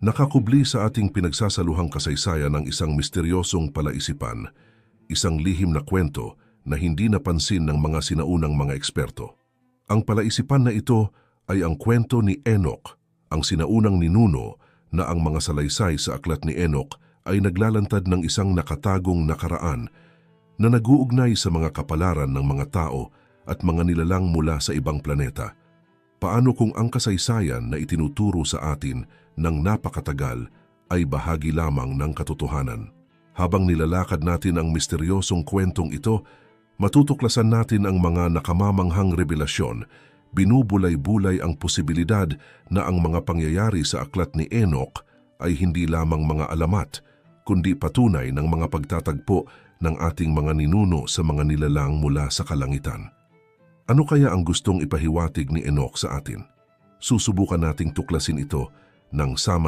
Nakakubli sa ating pinagsasaluhang kasaysayan ng isang misteryosong palaisipan, isang lihim na kwento na hindi napansin ng mga sinaunang mga eksperto. Ang palaisipan na ito ay ang kwento ni Enoch, ang sinaunang ninuno na ang mga salaysay sa aklat ni Enoch ay naglalantad ng isang nakatagong nakaraan na naguugnay sa mga kapalaran ng mga tao at mga nilalang mula sa ibang planeta. Paano kung ang kasaysayan na itinuturo sa atin ng napakatagal ay bahagi lamang ng katotohanan? Habang nilalakad natin ang misteryosong kwentong ito, matutuklasan natin ang mga nakamamanghang revelasyon, binubulay-bulay ang posibilidad na ang mga pangyayari sa aklat ni Enoch ay hindi lamang mga alamat, kundi patunay ng mga pagtatagpo ng ating mga ninuno sa mga nilalang mula sa kalangitan. Ano kaya ang gustong ipahiwatig ni Enoch sa atin? Susubukan nating tuklasin ito ng sama